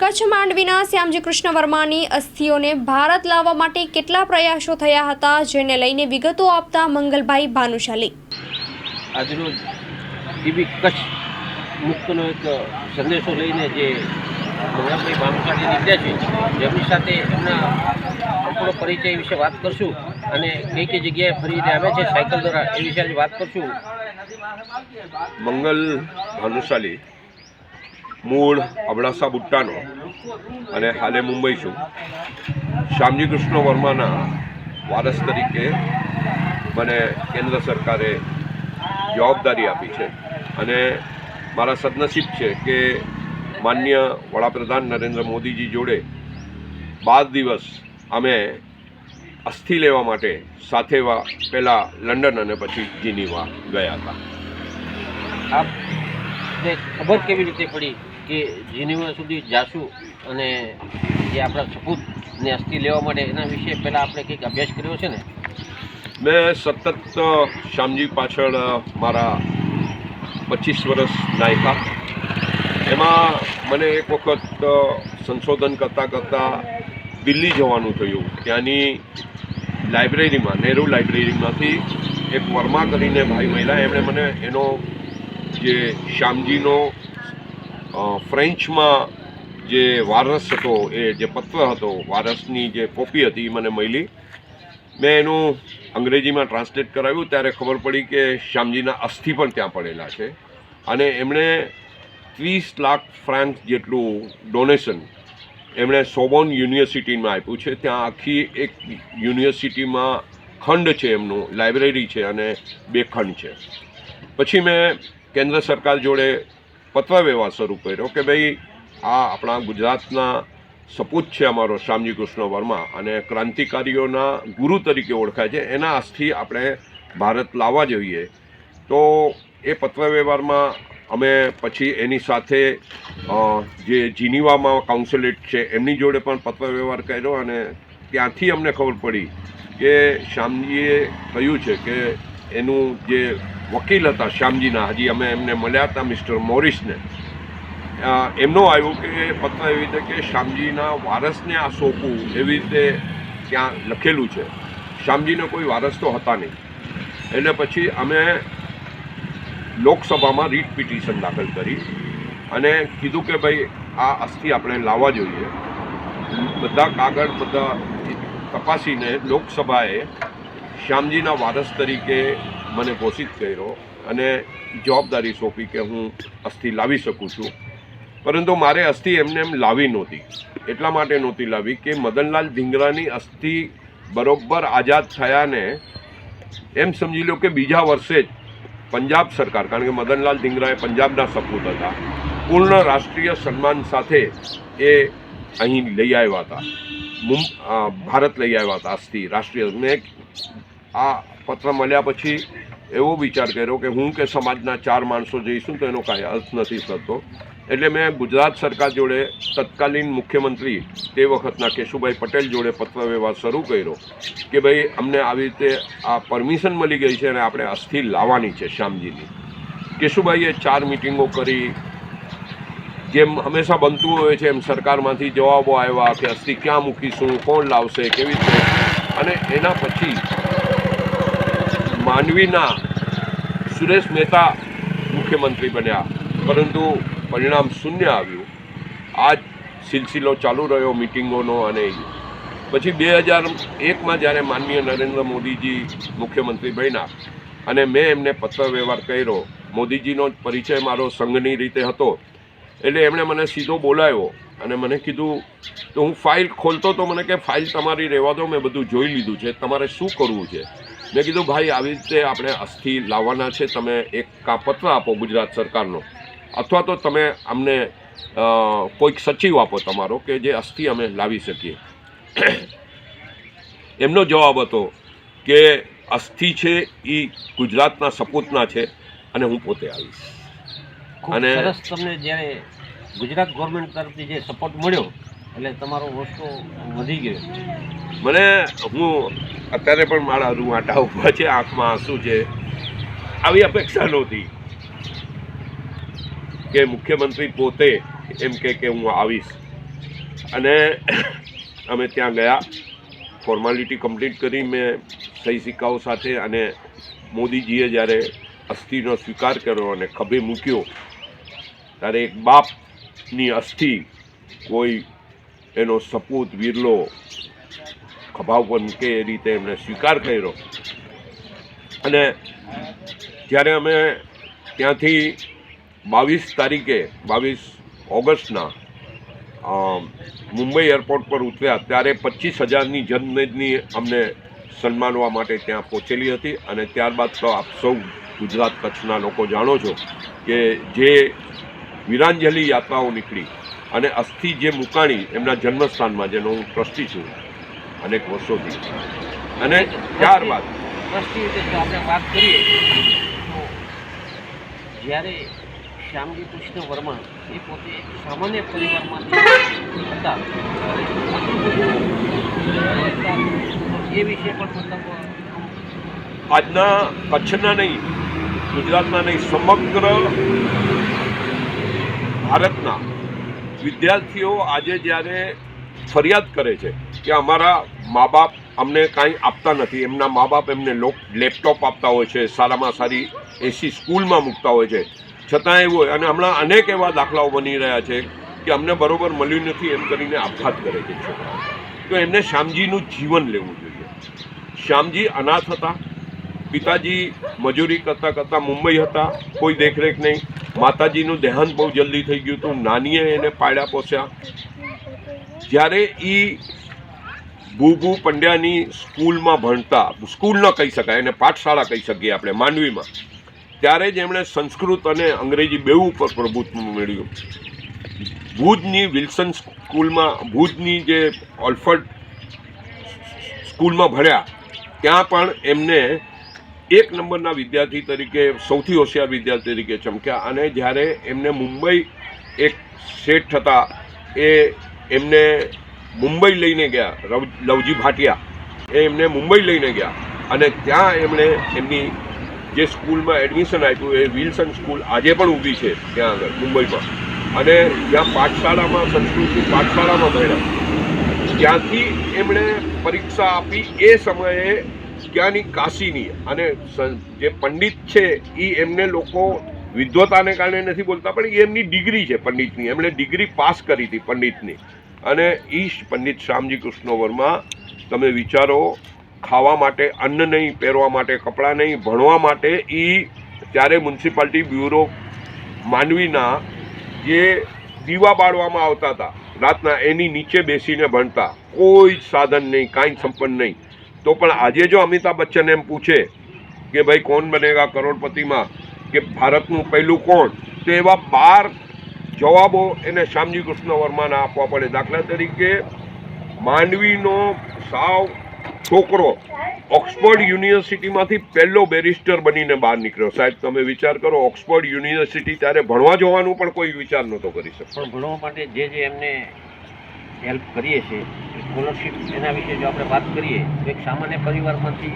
કચ્છ માંડવીના શ્યામજી કૃષ્ણ વર્માની અસ્થિઓને ભારત લાવવા માટે કેટલા પ્રયાસો થયા હતા જેને લઈને વિગતો આપતા મંગલભાઈ ભાનુશાલી. આજરોજ ટીવી કચ્છ મુક્તનો એક સંદેશો લઈને જે મંગલભાઈ ભાનુશાલી નીકળ્યા છે જેમની સાથે એમના સંપૂર્ણ પરિચય વિશે વાત કરશું અને કઈ કઈ જગ્યાએ ફરીને આવે છે સાયકલ દ્વારા એ વિશે આજે વાત કરશું. મંગલ ભાનુશાલી મૂળ અબડાસા બુટ્ટાનો. અને હાલે મુંબઈ છું. શ્યામજી કૃષ્ણ વર્માના વારસ તરીકે મને કેન્દ્ર સરકારે જવાબદારી આપી છે. અને મારા સદનસીબ છે કે માન્ય વડાપ્રધાન નરેન્દ્ર મોદીજી જોડે બાર દિવસ અમે અસ્થિ લેવા માટે સાથે પહેલાં લંડન અને પછી જીનીવા ગયા હતા. આપ ખબર કેવી રીતે પડી? કે જીનીવા સુધી જાશું અને જે આપણા સપૂતને અસ્થિ લેવા માટે એના વિશે પહેલાં આપણે કંઈક અભ્યાસ કર્યો છે ને? મેં સતત શ્યામજી પાછળ મારા પચીસ વર્ષ નાયકા. એમાં મને એક વખત સંશોધન કરતાં કરતાં દિલ્હી જવાનું થયું. ત્યાંની લાઇબ્રેરીમાં, નહેરુ લાઇબ્રેરીમાંથી એક વર્મા કરીને ભાઈ મહિલા એમણે મને એનો જે શ્યામજીનો ફ્રેન્ચમાં જે વારસ હતો, એ જે પત્ર હતો, વારસની જે કોપી હતી એ મને મળી. મેં એનું અંગ્રેજીમાં ટ્રાન્સલેટ કરાવ્યું, ત્યારે ખબર પડી કે શ્યામજીના અસ્થિ પણ ત્યાં પડેલા છે. અને એમણે ત્રીસ લાખ ફ્રાન્ક જેટલું ડોનેશન એમણે સોબોન યુનિવર્સિટીમાં આપ્યું છે. ત્યાં આખી એક યુનિવર્સિટીમાં ખંડ છે એમનું, લાઇબ્રેરી છે અને બે ખંડ છે. પછી મેં કેન્દ્ર સરકાર જોડે પત્ર વ્યવહાર શરૂ કર્યો કે ભાઈ, આ આપણા ગુજરાતના સપૂત છે અમારો શ્યામજી કૃષ્ણ વર્મા અને ક્રાંતિકારીઓના ગુરુ તરીકે ઓળખાય છે. એના અસ્થિ આપણે ભારત લાવવા જોઈએ. તો એ પત્ર વ્યવહારમાં અમે પછી એની સાથે જે જીનીવામાં કાઉન્સિલેટ છે, એમની જોડે પણ પત્ર વ્યવહાર કર્યો અને ત્યાંથી અમને ખબર પડી કે શ્યામજીએ કહ્યું છે કે એનું જે વકીલ હતા શ્યામજીના. હજી અમે એમને મળ્યા હતા મિસ્ટર મોરિસને. એમનો આવ્યો કે પત્ર એવી રીતે કે શ્યામજીના વારસને આ સોંપવું એવી રીતે ત્યાં લખેલું છે. શ્યામજીને કોઈ વારસ તો હતા નહીં. એટલે પછી અમે લોકસભામાં રીટ પિટિશન દાખલ કરી અને કીધું કે ભાઈ આ અસ્થિ આપણે લાવવા જોઈએ. બધા કાગળ, બધા તપાસીને લોકસભાએ શ્યામજીના વારસ તરીકે મને ઘોષિત કર્યો અને જવાબદારી સોંપી કે હું અસ્થિ લાવી શકું છું. પરંતુ મારે અસ્થિ એમને એમ લાવી નહોતી. એટલા માટે નહોતી લાવી કે મદનલાલ ધીંગરાની અસ્થિ બરોબર આઝાદ થયાને એમ સમજી લો કે બીજા વર્ષે જ પંજાબ સરકાર, કારણ કે મદનલાલ ધીંગરા એ પંજાબના સપૂત હતા, પૂર્ણ રાષ્ટ્રીય સન્માન સાથે એ અહીં લઈ આવ્યા હતા. ભારત લઈ આવ્યા હતા અસ્થિ રાષ્ટ્રીય મેં આ પત્ર મળ્યા પછી એવો વિચાર કર્યો કે હું કે સમાજના ચાર માણસો જઈશું તો એનો કાંઈ અર્થ નથી થતો. એટલે મેં ગુજરાત સરકાર જોડે તત્કાલીન મુખ્યમંત્રી તે વખતના કેશુભાઈ પટેલ જોડે પત્ર વ્યવહાર શરૂ કર્યો કે ભાઈ અમને આવી રીતે આ પરમિશન મળી ગઈ છે અને આપણે અસ્થિ લાવવાની છે શ્યામજીની. કેશુભાઈએ ચાર મિટિંગો કરી જેમ હંમેશા બનતું હોય છે એમ સરકારમાંથી જવાબો આવ્યા કે અસ્થિ ક્યાં મૂકીશું, કોણ લાવશે, કેવી રીતે? અને એના પછી માનવીના સુરેશ મહેતા મુખ્યમંત્રી બન્યા. પરંતુ પરિણામ શૂન્ય આવ્યું. આ જ સિલસિલો ચાલુ રહ્યો મિટિંગોનો અને પછી બે હજાર એકમાં જ્યારે માનનીય નરેન્દ્ર મોદીજી મુખ્યમંત્રી બન્યા અને મેં એમને પત્ર વ્યવહાર કર્યો, મોદીજીનો પરિચય મારો સંઘની રીતે હતો. એટલે એમણે મને સીધો બોલાવ્યો અને મને કીધું તો હું ફાઇલ ખોલતો તો મને કે ફાઇલ તમારી રહેવા દો મેં બધું જોઈ લીધું છે. તમારે શું કરવું છે? મેં કીધું ભાઈ આવી રીતે આપણે અસ્થિ લાવવાના છે. તમે એક કાપત્ર આપો ગુજરાત સરકારનો. અથવા તો તમે અમને કોઈક સચિવ આપો તમારો કે જે અસ્થિ અમે લાવી શકીએ. એમનો જવાબ હતો કે અસ્થિ છે એ ગુજરાતના સપૂતના છે અને હું પોતે આવીશ. અને- તમને જ્યારે ગુજરાત ગવર્મેન્ટ તરફથી જે સપોર્ટ મળ્યો, એટલે તમારો વસ્તુ વધી ગયો. મને, હું અત્યારે પણ મારા રૂવાટા ઊભા છે, આંખમાં આંસુ છે. આવી અપેક્ષા નહોતી કે મુખ્યમંત્રી પોતે એમ કે કે હું આવીશ. અને અમે ત્યાં ગયા. ફોર્માલિટી કમ્પ્લીટ કરી મેં સહી સિક્કાઓ સાથે અને મોદીજીએ જ્યારે અસ્થિનો સ્વીકાર કર્યો અને ખભે મૂક્યો, ત્યારે એક બાપની અસ્થિ કોઈ એનો સપૂત વિરલો ખભા ઉપર મૂકે એ રીતે એમણે સ્વીકાર કર્યો. અને જ્યારે અમે ત્યાંથી બાવીસ તારીખે, બાવીસ ઓગસ્ટના મુંબઈ એરપોર્ટ પર ઉતર્યા, ત્યારે પચીસ હજારની જનમેદની અમને સન્માનવા માટે ત્યાં પહોંચેલી હતી અને ત્યારબાદ તો આપ સૌ ગુજરાત કચ્છના લોકો જાણો છો કે જે વીરાંજલિ યાત્રાઓ નીકળી અને અસ્થિ જે મુકાણી એમના જન્મસ્થાનમાં જેનો હું ટ્રસ્ટી છું અનેક વર્ષોથી. અને ત્યારબાદ ટ્રસ્ટી રીતે જો આપણે વાત કરીએ તો જ્યારે શ્યામજી કૃષ્ણ વર્મા એ પોતે સામાન્ય પરિવારમાંથી હતા એ વિશે પણ મતલબ આજના કચ્છના નહીં ગુજરાતના નહીં સમગ્ર ભારતના વિદ્યાર્થીઓ આજે જ્યારે ફરિયાદ કરે છે કે અમારા મા બાપ અમને કાંઈ આપતા નથી, એમના મા બાપ એમને લોક, લેપટોપ આપતા હોય છે, સારામાં સારી એસી સ્કૂલમાં મૂકતા હોય છે, છતાં એવું હોય. અને હમણાં અનેક એવા દાખલાઓ બની રહ્યા છે કે અમને બરોબર મળ્યું નથી એમ કરીને આપઘાત કરે છે. છોકરાઓ તો એમને શ્યામજીનું જીવન લેવું જોઈએ. શ્યામજી અનાથ હતા, પિતાજી મજૂરી કરતાં કરતાં મુંબઈ હતા, કોઈ દેખરેખ નહીં. માતાજીનું દેહાંત બહુ જલ્દી થઈ ગયું હતું. નાનીએ એને પાડ્યા પોસ્યા. જ્યારે એ ભૂભુ પંડ્યાની સ્કૂલમાં ભણતા, સ્કૂલ ન કહી શકાય, એને પાઠશાળા કહી શકીએ આપણે માંડવીમાં, ત્યારે જ એમણે સંસ્કૃત અને અંગ્રેજી બેઉ ઉપર પ્રભુત્વ મેળવ્યું. ભુજની વિલ્સન સ્કૂલમાં, ભુજની જે ઓલ્ફર્ડ સ્કૂલમાં ભણ્યા, ત્યાં પણ એમને એક નંબરના વિદ્યાર્થી તરીકે, સૌથી હોશિયાર વિદ્યાર્થી તરીકે ચમક્યા અને જ્યારે એમને મુંબઈ એક સેટ થતા એ એમને મુંબઈ લઈને ગયા લવજી ભાટિયા, એ એમને મુંબઈ લઈને ગયા અને ત્યાં એમણે એમની જે સ્કૂલમાં એડમિશન આપ્યું એ વિલ્સન સ્કૂલ આજે પણ ઊભી છે ત્યાં આગળ, મુંબઈમાં. અને જ્યાં પાઠશાળામાં, સંસ્કૃતિ પાઠશાળામાં ભણ્યા. ત્યાંથી એમણે પરીક્ષા આપી એ સમયે ત્યાંની કાશીની અને જે પંડિત છે એ એમને લોકો વિદ્વતાને કારણે નથી બોલતા, પણ એમની ડિગ્રી છે પંડિતની. એમણે ડિગ્રી પાસ કરી હતી પંડિતની. અને એ પંડિત શ્યામજી કૃષ્ણ વર્મા તમે વિચારો, ખાવા માટે અન્ન નહીં, પહેરવા માટે કપડાં નહીં, ભણવા માટે એ ત્યારે મ્યુનિસિપાલિટી બ્યુરો માનવીના જે દીવા બાળવામાં આવતા હતા, રાતના એની નીચે બેસીને ભણતા, કોઈ જ સાધન નહીં, કાંઈ સંપન્ન નહીં. તો પણ આજે જો અમિતાભ બચ્ચન એમ પૂછે કે ભાઈ કોણ બનેગા કરોડપતિમાં, કે ભારતનું પહેલું કોણ, તો એવા બાર જવાબો એને શ્યામજી કૃષ્ણ વર્માના આપવા પડે. દાખલા તરીકે માંડવીનો સાવ છોકરો ઓક્સફર્ડ યુનિવર્સિટીમાંથી પહેલો બેરિસ્ટર બનીને બહાર નીકળ્યો. સાહેબ, તમે વિચાર કરો, ઓક્સફર્ડ યુનિવર્સિટી ત્યારે ભણવા જવાનું પણ કોઈ વિચાર નહોતો કરી શકતો પણ ભણવા માટે જે જે એમને હેલ્પ કરીએ છીએ સ્કોલરશિપ એના વિશે જો આપણે વાત કરીએ, તો એક સામાન્ય પરિવારમાંથી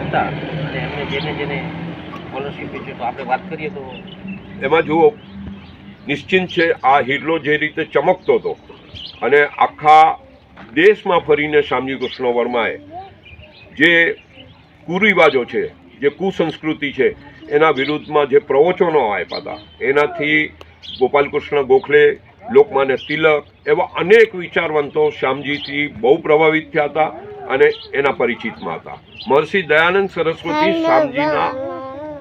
હતા અને એમને જેને જેને સ્કોલરશીપ વિશે તો આપણે વાત કરીએ તો એમાં જુઓ, નિશ્ચિંત છે આ હિરલો જે રીતે ચમકતો હતો અને આખા દેશમાં ફરીને શ્યામજી કૃષ્ણ વર્માએ જે કુરિવાજો છે, જે કુસંસ્કૃતિ છે, એના વિરુદ્ધમાં જે પ્રવચનો આપ્યા હતા, એનાથી ગોપાલકૃષ્ણ ગોખલે લોકમાન્ય તિલક એવા અનેક વિચારવંતો શ્યામજીથી બહુ પ્રભાવિત થયા હતા અને એના પરિચિતમાં હતા. મહર્ષિ દયાનંદ સરસ્વતી શ્યામજીના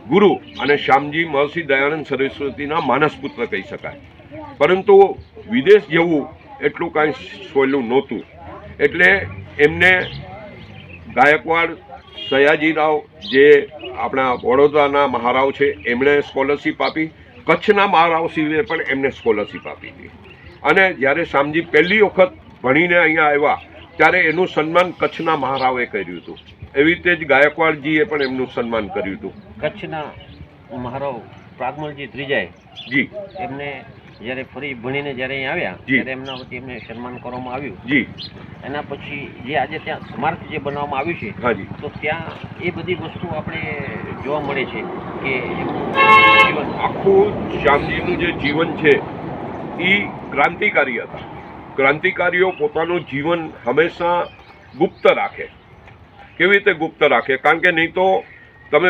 ગુરુ અને શ્યામજી મહર્ષિ દયાનંદ સરસ્વતીના માનસપુત્ર કહી શકાય. પરંતુ વિદેશ જવું એટલું કાંઈ સોયલું નહોતું. એટલે એમને ગાયકવાડ સયાજીરાવ જે આપણા વડોદરાના મહારાવ છે એમણે સ્કોલરશિપ આપી. કચ્છના મહારાવ સિંહે પણ એમને સ્કોલરશિપ આપી હતી. અને જ્યારે શામજી પહેલી વખત ભણીને અહીંયા આવ્યા ત્યારે એનું સન્માન કચ્છના મહારાવે કર્યું હતું. એવી રીતે જ ગાયકવાડજીએ પણ એમનું સન્માન કર્યું હતું. કચ્છના મહારાવ પ્રાગમલજી ત્રીજાએ જી. એમને જ્યારે ફરી ભણીને જ્યારે અહીં આવ્યા ત્યારે એમના વતી એમને સન્માન કરવામાં આવ્યું. જી. એના પછી જે આજે ત્યાં સ્મારક જે બનાવવામાં આવ્યું છે હાજી તો ત્યાં એ બધી વસ્તુ આપણે જોવા મળે છે કે જીવન. આખું શ્યામજીનું જે જીવન છે એ ક્રાંતિકારી હતા. ક્રાંતિકારીઓ પોતાનું જીવન હંમેશા ગુપ્ત રાખે. કેવી રીતે ગુપ્ત રાખે? કારણ કે નહીં તો તમે